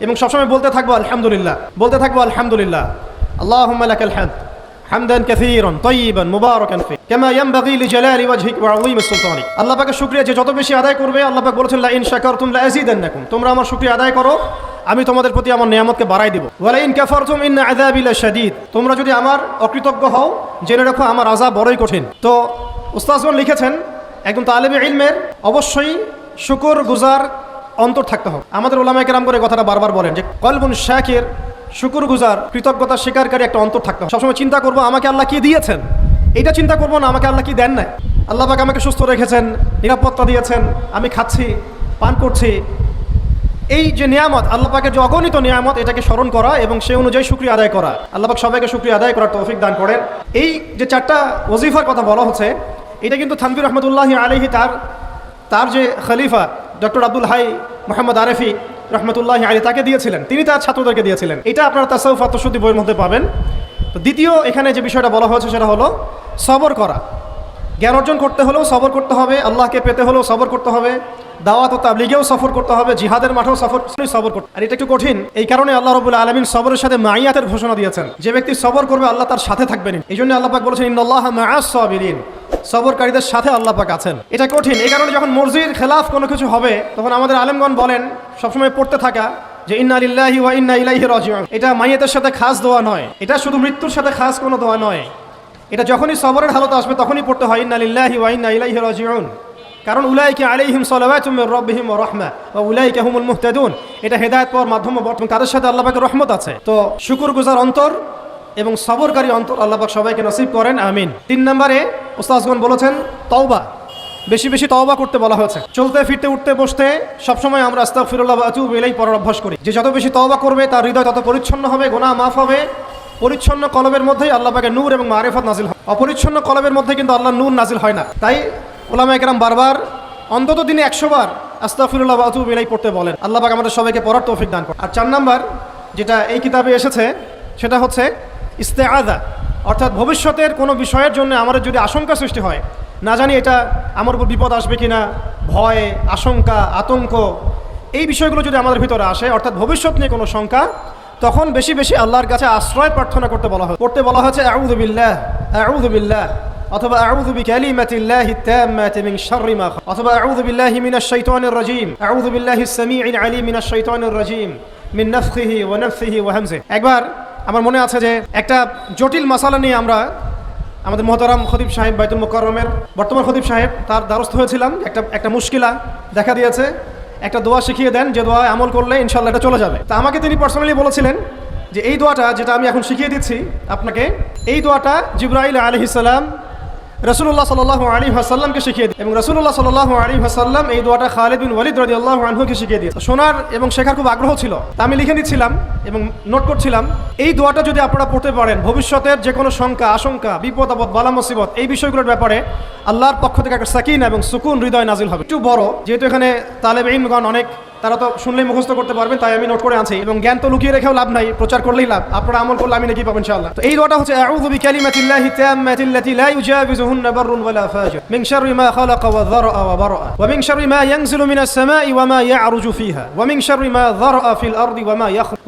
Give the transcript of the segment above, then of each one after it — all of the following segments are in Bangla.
এবং সবসময় বলতে থাকব, আলহামদুলিল্লাহ। বলতে থাকব, আলহামদুলিল্লাহ। আল্লাহ হামদ। হামদান কাসীরান তাইয়িবান মুবারাকান ফি কামা ইয়ানবাগি লিজালালি ওয়াজহিক ওয়া আযীম সুলতানিক আল্লাহ পাকের শুকরিয়া যে যত বেশি আদায় করবে, আল্লাহ পাক বলেছেন, লা ইন শাকারতুম লা আযীদান্নাকুম। তোমরা আমার শুকরিয়া আদায় করো, আমি তোমাদের প্রতি আমার নিয়ামতকে বাড়াই দেব। ওয়ালা ইন কাফারতুম ইন আযাবি লাশাদীদ। তোমরা যদি আমার অকৃতজ্ঞ হও, জেনে রাখো, আমার আযাব বড়ই কঠিন। তো উস্তাদগণ লিখেছেন একদম তালেবে ইলমের অবশ্যই শুকর গুজার অন্তর থাকতে হবে। আমাদের ওলামায়ে কেরাম করে কথাটা বারবার বলেন যে, কলবুন শাকির শুকুর গুজার কৃতজ্ঞতা স্বীকারকারী একটা অন্তর থাকতে হবে। সবসময় চিন্তা করব, আমাকে আল্লাহ কি দিয়েছেন? এটা চিন্তা করব না, আমাকে আল্লাহ কি দেন নাই? আল্লাহ আমাকে সুস্থ রেখেছেন, নিরাপত্তা দিয়েছেন, আমি খাচ্ছি, পান করছি। এই যে নিয়ামত, আল্লাহ পাকের যে অগণিত নিয়ামত, এটাকে স্মরণ করা এবং সেই অনুযায়ী শুক্রিয়া আদায় করা। আল্লাহ পাক সবাইকে শুক্রিয়া আদায় করার তৌফিক দান করেন। এই যে চারটা ওজিফার কথা বলা হচ্ছে, এটা কিন্তু থানবির রহমতুল্লাহ আলহি তার তার যে খলিফা ডক্টর আব্দুল হাই মোহাম্মদ আরেফি রহমতুল্লাহ আলী তাকে দিয়েছিলেন। তিনি তার ছাত্রদেরকে দিয়েছিলেন। এটা আপনারা তাসাউফ আত্মশুদ্ধি বইয়ের মধ্যে পাবেন। তো দ্বিতীয় এখানে যে বিষয়টা বলা হয়েছে সেটা হলো সবর করা। জ্ঞান অর্জন করতে হলেও সবর করতে হবে, আল্লাহকে পেতে হলেও সবর করতে হবে, দাওয়াত ও তাবলিগেও সফর করতে হবে, জিহাদের মাঠেও সফর সবর করতে আর এটা একটু কঠিন। এই কারণে আল্লাহ রবুল্লা আলমিন সবরের সাথে মাইয়াতের ঘোষণা দিয়েছেন। যে ব্যক্তি সবর করবে, আল্লাহ তার সাথে থাকবেন এই জন্য আল্লাহ বলেছেন ইন্নআল্লাহ মাআস সাবিরিন। সবরকারীদের সাথে আল্লাহ পাক আছেন। এটা কঠিন, এই কারণে যখন মর্জির খেলাফ কোনো কিছু হবে, তখন আমাদের আলেমগণ বলেন, সবসময় পড়তে থাকা যে ইন্না লিল্লাহি ওয়া ইন্না ইলাইহি রাজিউন। এটা মাইয়াতের সাথে খাস দোয়া নয়, এটা শুধু মৃত্যুর সাথে খাস কোনো দোয়া নয়। এটা যখনই সবরের হালত আসবে, তখনই পড়তে হয়, ইন্না লিল্লাহি ওয়া ইন্না ইলাইহি রাজিউন। কারণ উলাইকে আলাইহিম সালাওয়াতুম মির রাব্বিহিম ওয়া রাহমা, ওয়া উলাইকা হুমুল মুহতাদুন। এটা হেদায়েত পাওয়ার মাধ্যম বর্তমান, তাদের সাথে আল্লাহ পাকের রহমত আছে। তো শুকরগুজার অন্তর এবং সবরকারী অন্তর আল্লাহ পাক সবাইকে নসিব করেন, আমিন। তিন নম্বরে ওস্তাজগণ বলেছেন, তওবা, বেশি বেশি তওবা করতে বলা হয়েছে। চলতে, ফিরতে, উঠতে, বসতে, সবসময় আমরা আস্তাগফিরুল্লাহ ওয়া আতুবু ইলাইহি পড়ার অভ্যাস করি। যে যত বেশি তওবা করবে, তার হৃদয় তত পরিচ্ছন্ন হবে গোনা মাফ হবে। পরিচ্ছন্ন কলবের মধ্যেই আল্লাহ পাকে নূর এবং মারেফত নাজিল হয়। অপরিচ্ছন্ন কলবের মধ্যে কিন্তু আল্লাহ নূর নাজিল হয় না। তাই ওলামা একরাম বারবার অন্তত দিনে একশো বার আস্তাফিরুল্লাহ আতুব বেলাই পড়তে বলেন। আল্লাহ পাক আমাদের সবাইকে পড়ার তৌফিক দান করে আর চার নাম্বার, যেটা এই কিতাবে এসেছে, সেটা হচ্ছে ইস্তেআদা অর্থাৎ ভবিষ্যতের কোনো বিষয়ের জন্য আমাদের যদি আশঙ্কা সৃষ্টি হয়, না জানি এটা আমার উপর বিপদ আসবে কিনা, ভয়, আশঙ্কা, আতঙ্ক, এই বিষয়গুলো যদি আমাদের ভিতরে আসে, অর্থাৎ ভবিষ্যৎ নিয়ে কোনো শঙ্কা, তখন বেশি বেশি আল্লাহর কাছে আশ্রয় প্রার্থনা করতে বলা হয়। করতে বলা হয়েছে আউদুবিল্লাহ আউদুবিল্লাহ অথবা, আউযু বিকালিমাতিল্লাহি তাম্মাতি মিন শাররি মা অথবা, আউযু বিল্লাহি মিনাশ শাইতানির রাজীম আউযু বিল্লাহি সামিউল আলিম মিনাশ শাইতানির রাজীম মিন নাফখিহি ওয়া নাফসিহি ওয়া হামজিহি একবার আমার মনে আছে যে একটা জটিল মশালা নিয়ে আমরা আমাদের মহতারাম খদীপ সাহেব বাইতুল মোকরমের বর্তমান খদীপ সাহেব তার দ্বারস্থ হয়েছিলাম। একটা একটা মুশকিলা দেখা দিয়েছে। একটা দোয়া শিখিয়ে দেন, যে দোয়া আমল করলে ইনশাল্লাহ এটা চলে যাবে। তা আমাকে তিনি পার্সোনালি বলেছিলেন যে এই দোয়াটা যেটা আমি এখন শিখিয়ে দিচ্ছি আপনাকে, এই দোয়াটা জিব্রাইল আলহিসাল্লাম রসুল্লাহ সাল্লাহ আলী হাসাল্লামকে শিখিয়ে দিই। এবং রসুল্লাহ সাল্লাহ আলী হাসাল্লাম এই দোয়াটা খালিদ বিন ওয়ালিদ রাজি আল্লাহ আনহুকে শিখিয়ে দিয়ে শোনার এবং শেখার খুব আগ্রহ ছিল। তা আমি লিখে নিচ্ছিলাম এবং নোট করছিলাম, এই দোয়াটা যদি আপনারা পড়তে পারেন, ভবিষ্যতের যে কোনো শঙ্কা, আশঙ্কা, বিপদ, আপদ, বালা, মুসিবত, এই বিষয়গুলোর ব্যাপারে আল্লাহর পক্ষ থেকে একটা সাকিন এবং সুকুন হৃদয় নাজিল হবে। একটু বড়, যেহেতু এখানে তালেব ইনগণ অনেক তারা তো শুনলেই মুখস্থ করতে পারবেন, তাই আমি নোট করে আছি এবং জ্ঞান তো লুকিয়ে রেখেও লাভ নাই, প্রচার করলেই লাভ। আপনারা আমল করলে আমি নাকি পাবেন ইনশাআল্লাহ। তো এই দোয়াটা হচ্ছে, আউযু বিকালিমাতিল্লাহি তাম্মাতিল্লাতি লা ইউজাবিজুহুন্না বাররুন ওয়ালা ফাজির। মিন শাররি মা খালাকা ওয়া যারআ ওয়া বারআ। ওয়া মিন শাররি মা ইয়ানজিলু মিনাস সামাই ওয়া মা ইয়ারুজু ফিহা। ওয়া মিন শাররি মা যারআ ফিল আরদি ওয়া মা ইয়াখরুজ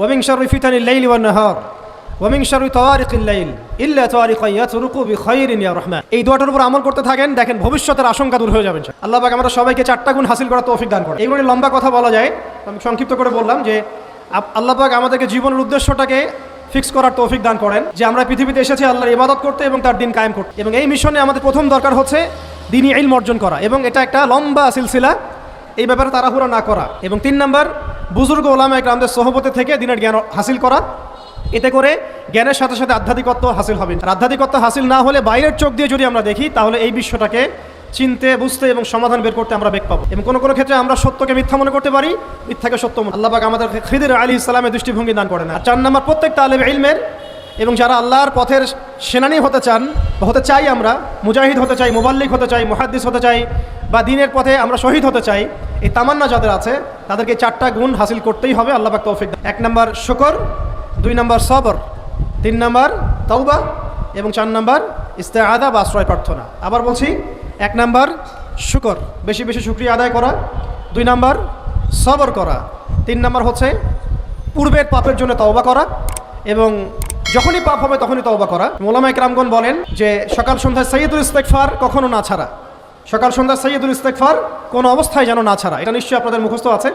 ওয়া মিন শাররি ফিতানিল লাইলি ওয়ান নাহার ওয়ামিং শাররি তাওয়ারিকিল লাইল ইল্লা তাওয়ারিকা বিখাইরিন ইয়া রহমান এই দোয়াটার উপর আমল করতে থাকেন, দেখেন ভবিষ্যতের আশঙ্কা দূর হয়ে যাবে ইনশাআল্লাহ। আল্লাহ পাক আমরা সবাইকে চারটা গুণ হাসিল করার তৌফিক দান করে নিয়ে লম্বা কথা বলা যায়, আমি সংক্ষিপ্ত করে বললাম যে আল্লাহ পাক আমাদেরকে জীবনের উদ্দেশ্যটাকে ফিক্স করার তৌফিক দান করেন, যে আমরা পৃথিবীতে এসেছি আল্লাহর ইবাদত করতে এবং তার দিন কায়েম করতে। এবং এই মিশনে আমাদের প্রথম দরকার হচ্ছে দিনই ইলম অর্জন করা। এবং এটা একটা লম্বা সিলসিলা, এই ব্যাপারে তাড়াহুড়া না করা। এবং তিন নম্বর, বুজুর্গ ওলামা একরামদের সহবতে থেকে দিনের জ্ঞান হাসিল করা। এতে করে জ্ঞানের সাথে সাথে আধ্যাত্মিকত্ব হাসিল হবে। আর আধ্যাত্মিকত্ব হাসিল না হলে বাইরের চোখ দিয়ে যদি আমরা দেখি, তাহলে এই বিশ্বটাকে চিনতে, বুঝতে এবং সমাধান বের করতে আমরা বেগ পাবো। এবং কোনো কোনো ক্ষেত্রে আমরা সত্যকে মিথ্যা মনে করতে পারি, মিথ্যাকে সত্য মনে আল্লাহ পাক আমাদের খিদির আলী ইসলামের দৃষ্টিভঙ্গি দান করেন। আর চার নম্বর, প্রত্যেক তালেব ইলমের এবং যারা আল্লাহর পথের সেনানি হতে চান বা হতে চাই আমরা, মুজাহিদ হতে চাই, মোবাল্লিক হতে চাই, মুহাদ্দিস হতে চাই বা দিনের পথে আমরা শহীদ হতে চাই, এই তামান্না যাদের আছে, তাদেরকে চারটা গুণ হাসিল করতেই হবে আল্লাহ পাক তৌফিক এক নম্বর, শুকর দুই নম্বর সবর, তিন নম্বর তৌবা এবং চার নম্বর ইস্তেআদা বা আশ্রয় প্রার্থনা। আবার বলছি, এক নম্বর শুকর, বেশি বেশি শুক্রিয়া আদায় করা। দুই নম্বর সবর করা। তিন নম্বর হচ্ছে পূর্বের পাপের জন্য তওবা করা এবং যখনই পাপ হবে তখনই তওবা করা। মোলামা একরামগণ বলেন যে, সকাল সন্ধ্যায় সৈয়দুল ইস্তেকফার কখনো না ছাড়া। সকাল সন্ধ্যা সৈয়দুল ইস্তেকফার কোনো অবস্থায় যেন না ছাড়া। এটা নিশ্চয়ই আপনাদের মুখস্থ আছে।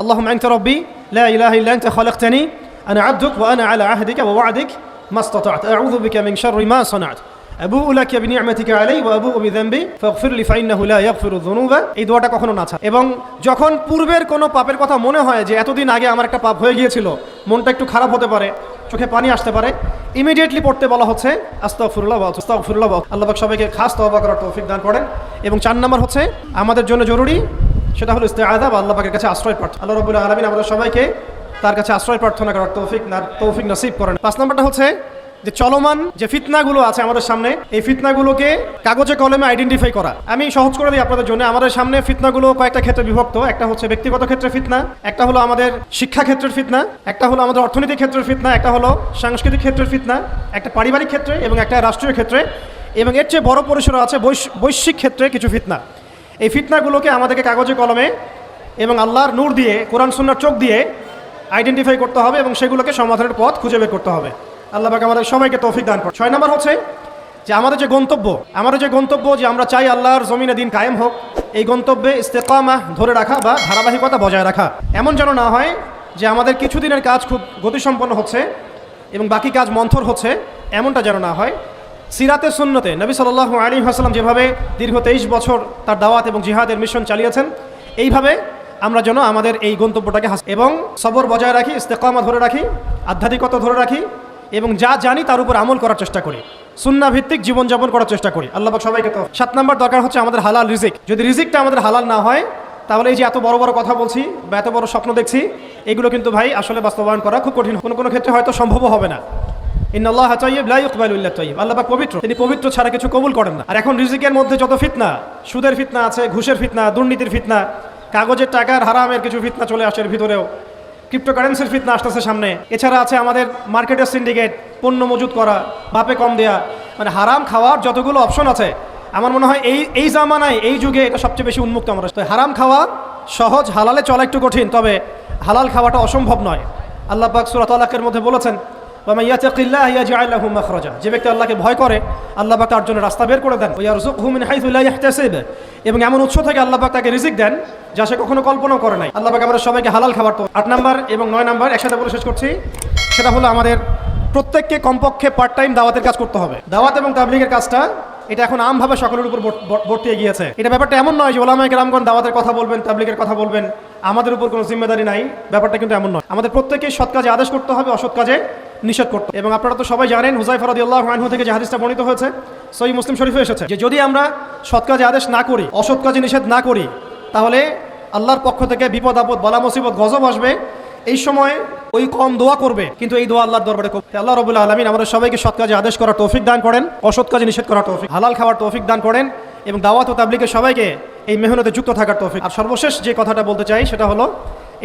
আল্লাহ আনতা রব্বি লা ইলাহা ইল্লা আনতা খালাকতানি ওয়া আনা আলা আহদিকা ওয়া ওয়া'দিক মা ইসতাতা'ত আউযু বিকা মিন শাররি মা সানা'ত আবুউ লাকা বিনি'মাতিকা আলাই ওয়া আবুউ বিযানবি ফাগফির লি ফাইন্নাহু লা ইয়াগফিরু যুনুবা এই দোয়াটা কখনো না ছাড়া এবং যখন পূর্বের কোনো পাপের কথা মনে হয় যে এতদিন আগে আমার একটা পাপ হয়ে গিয়েছিল, মনটা একটু খারাপ হতে পারে, চোখে পানি আসতে পারে ইমিডিয়েটলি পড়তে বলা হচ্ছে, আস্তাগফিরুল্লাহ ওয়া আস্তাগফিরুল্লাহ ওয়া আল্লাহ পাক সবাইকে খাস তওবা করার তৌফিক দান করেন। এবং চার নাম্বার হচ্ছে, আমাদের জন্য জরুরি, সেটা হলো ইস্তেআদা বা আল্লাহ পাকের কাছে আশ্রয় প্রার্থনা। আল্লাহ রাব্বুল আলামিন আমাদের সবাইকে তার কাছে আশ্রয় প্রার্থনা করার তৌফিক না তৌফিক নসিব করেন। পাঁচ নম্বরটা হচ্ছে যে চলমান যে ফিতনাগুলো আছে আমাদের সামনে, এই ফিতনাগুলোকে কাগজে কলমে আইডেন্টিফাই করা। আমি সহজ করে দিই আপনাদের জন্য। আমাদের সামনে ফিতনাগুলো কয়েকটা ক্ষেত্রে বিভক্ত। একটা হচ্ছে ব্যক্তিগত ক্ষেত্রে ফিতনা, একটা হলো আমাদের শিক্ষা ক্ষেত্রের ফিতনা, একটা হলো আমাদের অর্থনৈতিক ক্ষেত্রের ফিতনা, একটা হলো সাংস্কৃতিক ক্ষেত্রের ফিতনা, একটা পারিবারিক ক্ষেত্রে এবং একটা রাষ্ট্রীয় ক্ষেত্রে। এবং এর চেয়ে বড় পরিসরে আছে বৈশ- বৈশ্বিক ক্ষেত্রে কিছু ফিতনা। এই ফিতনাগুলোকে আমাদেরকে কাগজে কলমে এবং আল্লাহর নূর দিয়ে, কোরআন, সুন্নার চোখ দিয়ে আইডেন্টিফাই করতে হবে এবং সেগুলোকে সমাধানের পথ খুঁজে বের করতে হবে। আল্লাহ পাক আমাদের সবাইকে তৌফিক দান করে ছয় নম্বর হচ্ছে যে আমাদের যে গন্তব্য, আমাদের যে গন্তব্য যে আমরা চাই আল্লাহর জমিনে দিন কায়েম হোক, এই গন্তব্যে ইস্তেকামা ধরে রাখা বা ধারাবাহিকতা বজায় রাখা। এমন যেন না হয় যে আমাদের কিছুদিনের কাজ খুব গতিসম্পন্ন হচ্ছে এবং বাকি কাজ মন্থর হচ্ছে, এমনটা যেন না হয়। সিরাতে সুন্নতে নবী সাল্লাহ আলী হাসলাম যেভাবে দীর্ঘ তেইশ বছর তার দাওয়াত এবং জিহাদের মিশন চালিয়েছেন, এইভাবে আমরা যেন আমাদের এই গন্তব্যটাকে হাস এবং সবর বজায় রাখি, ইস্তেকামা ধরে রাখি, আধ্যাত্মিকতা ধরে রাখি এবং যা জানি তার উপর আমল করার চেষ্টা করি। সুন্না ভিত্তিক জীবনযাপন করার চেষ্টা করি। আল্লাহ সবাইকে তো সাত নম্বর দরকার হচ্ছে আমাদের হালাল রিজিক। যদি রিজিকটা আমাদের হালাল না হয়, তাহলে এই যে এত বড় বড় কথা বলছি বা এত বড় স্বপ্ন দেখছি, এগুলো কিন্তু ভাই আসলে বাস্তবায়ন করা খুব কঠিন। কোনো কোনো ক্ষেত্রে হয়তো সম্ভবও হবে না। ইন্নাল্লাহ তাইয়্যিব, লা ইকবালু ইল্লা তাইয়্যিব। আল্লাহ পবিত্র। তিনি পবিত্র ছাড়া কিছু কবুল করেন না। আর এখন রিজিকের মধ্যে যত ফিতনা, সুদের ফিতনা আছে, ঘুষের ফিতনা, দুর্নীতির ফিতনা কাগজের টাকার হারামের কিছু ফিতনা চলে আসে এর ভিতরেও। ক্রিপ্টোকারেন্সির ফিতনা আসতেছে সামনে। এছাড়া আছে আমাদের মার্কেটের সিন্ডিকেট পণ্য মজুত করা, বাপে কম দেয়া। মানে হারাম খাওয়ার যতগুলো অপশন আছে, আমার মনে হয় এই এই জামানায়, এই যুগে এটা সবচেয়ে বেশি উন্মুক্ত আমরা তো হারাম খাওয়া সহজ, হালালে চলা একটু কঠিন, তবে হালাল খাওয়াটা অসম্ভব নয়। আল্লাহ পাক সূরা তালাকের মধ্যে বলেছেন যে ব্যক্তি আল্লাহকে ভয় করে, আল্লাহ পাক তার জন্য রাস্তা বের করে দেন। এবং এমন উৎস থেকে আল্লাহ পাক তাকে রিজিক দেন যা সে কখনো কল্পনাও করে নাই। আল্লাহ পাক আমরা সবাইকে হালাল খাবার তো আট নাম্বার এবং নয় নাম্বার একসাথে বলে শেষ করছি। সেটা হলো আমাদের প্রত্যেককে কমপক্ষে পার্ট টাইম দাওয়াতের কাজ করতে হবে। দাওয়াত এবং তাবলিগের কাজটা, এটা এখন আমভাবে সকলের উপর বর্ত- বর্ত- বর্তিয়ে গিয়েছে এটা ব্যাপারটা এমন নয় যে ওলামায় কেরামগণ দাওয়াতের কথা বলবেন, তাবলিগের কথা বলবেন। আমাদের উপর কোনো জিম্মেদারি নাই। ব্যাপারটা কিন্তু এমন নয়। আমাদের প্রত্যেকেই সৎ কাজে আদেশ করতে হবে, অসৎ কাজে নিষেধ করতে। এবং আপনারা তো সবাই জানেন হুজাই ফরাদি আল্লাহ আনহু থেকে যে হাদিসটা বর্ণিত হয়েছে সই মুসলিম শরীফে এসেছে। যে যদি আমরা সৎ কাজে আদেশ না করি, অসৎ কাজে নিষেধ না করি, তাহলে আল্লাহর পক্ষ থেকে বিপদ, আপদ, বালা, মুসিবত, গজব আসবে। এই সময় ওই কম দোয়া করবে, কিন্তু এই দোয়া আল্লাহর দরবারে কবুল। আল্লাহ রবুল্লা আলমিন আমাদের সবাইকে সৎ কাজে আদেশ করার তৌফিক দান করেন, অসৎ কাজে নিষেধ করার তৌফিক, হালাল খাওয়ার তৌফিক দান করেন, এবং দাওয়াত ও তাবলিকে সবাইকে এই মেহনতে যুক্ত থাকার তৌফিক। আর সর্বশেষ যে কথাটা বলতে চাই, সেটা হলো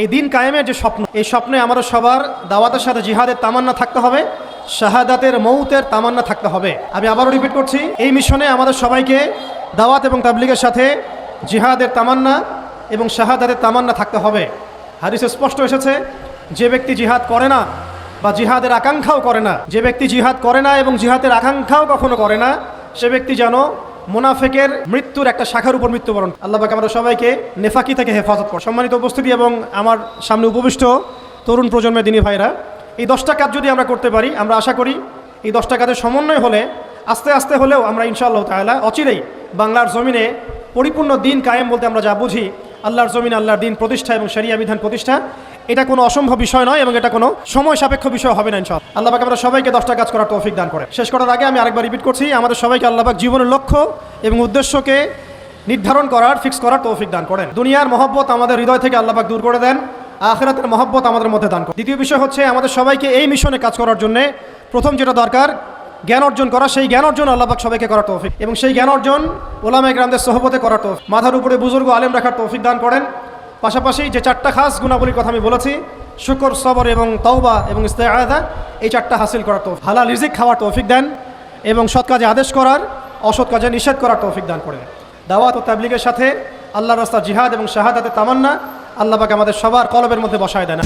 এই দিন কায়েমের যে স্বপ্ন, এই স্বপ্নে আমাদের সবার দাওয়াতের সাথে জিহাদের তামান্না থাকতে হবে, শাহাদাতের মৌতের তামান্না থাকতে হবে। আমি আবারও রিপিট করছি, এই মিশনে আমাদের সবাইকে দাওয়াত এবং তাবলিগের সাথে জিহাদের তামান্না এবং শাহাদাতের তামান্না থাকতে হবে। হাদিসে স্পষ্ট এসেছে, যে ব্যক্তি জিহাদ করে না বা জিহাদের আকাঙ্ক্ষাও করে না, যে ব্যক্তি জিহাদ করে না এবং জিহাদের আকাঙ্ক্ষাও কখনো করে না, সে ব্যক্তি যেন মুনাফেকের মৃত্যুর একটা শাখার উপর মৃত্যুবরণ। আল্লাহ আমরা সবাইকে নেফাকি থেকে হেফাজত কর সম্মানিত উপস্থিতি এবং আমার সামনে উপবিষ্ট তরুণ প্রজন্মের দিনী ভাইরা, এই দশটা কাজ যদি আমরা করতে পারি, আমরা আশা করি এই দশটা কাজের সমন্বয় হলে, আস্তে আস্তে হলেও আমরা ইনশাআল্লাহ তাআলা অচিরেই বাংলার জমিনে পরিপূর্ণ দিন কায়েম বলতে আমরা যা বুঝি, আল্লাহর জমিন, আল্লাহর দিন প্রতিষ্ঠা এবং শরিয়া বিধান প্রতিষ্ঠা। এটা কোনো অসম্ভব বিষয় নয় এবং এটা কোনো সময় সাপেক্ষ বিষয় হবে না, ইনশাআল্লাহ। আল্লাহবাক আমরা সবাইকে দশটা কাজ করার তৌফিক দান করে। শেষ করার আগে আমি আরেকবার রিপিট করছি, আমাদের সবাইকে আল্লাহ পাক জীবনের লক্ষ্য এবং উদ্দেশ্যকে নির্ধারণ করার ফিক্স করার তৌফিক দান করেন। দুনিয়ার মহব্বত আমাদের হৃদয় থেকে আল্লাহবাক দূর করে দেন, আখেরাতের মহব্বত আমাদের মধ্যে দান করেন। দ্বিতীয় বিষয় হচ্ছে, আমাদের সবাইকে এই মিশনে কাজ করার জন্য প্রথম যেটা দরকার, জ্ঞান অর্জন করা। সেই জ্ঞান অর্জন আল্লাহবাক সবাইকে করার তৌফিক এবং সেই জ্ঞান অর্জন ওলামা গ্রামদের সহবতে করার তৌফিক। মাথার উপরে বুজুর্গ আলেম রাখার তৌফিক দান করেন। পাশাপাশি যে চারটা খাস গুণাবলীর কথা আমি বলেছি, শুকর, সবর এবং তওবা এবং ইস্তেআদা এই চারটা হাসিল করার তৌফিক, হালাল রিজিক খাওয়ার তৌফিক দেন এবং সৎ কাজে আদেশ করার, অসৎ কাজে নিষেধ করার তৌফিক দান করেন। দাওয়াত ও তাবলিগের সাথে আল্লাহ রাস্তা জিহাদ এবং শাহাদাতে তামান্না আল্লাহ পাকে আমাদের সবার কলবের মধ্যে বসায় দেন।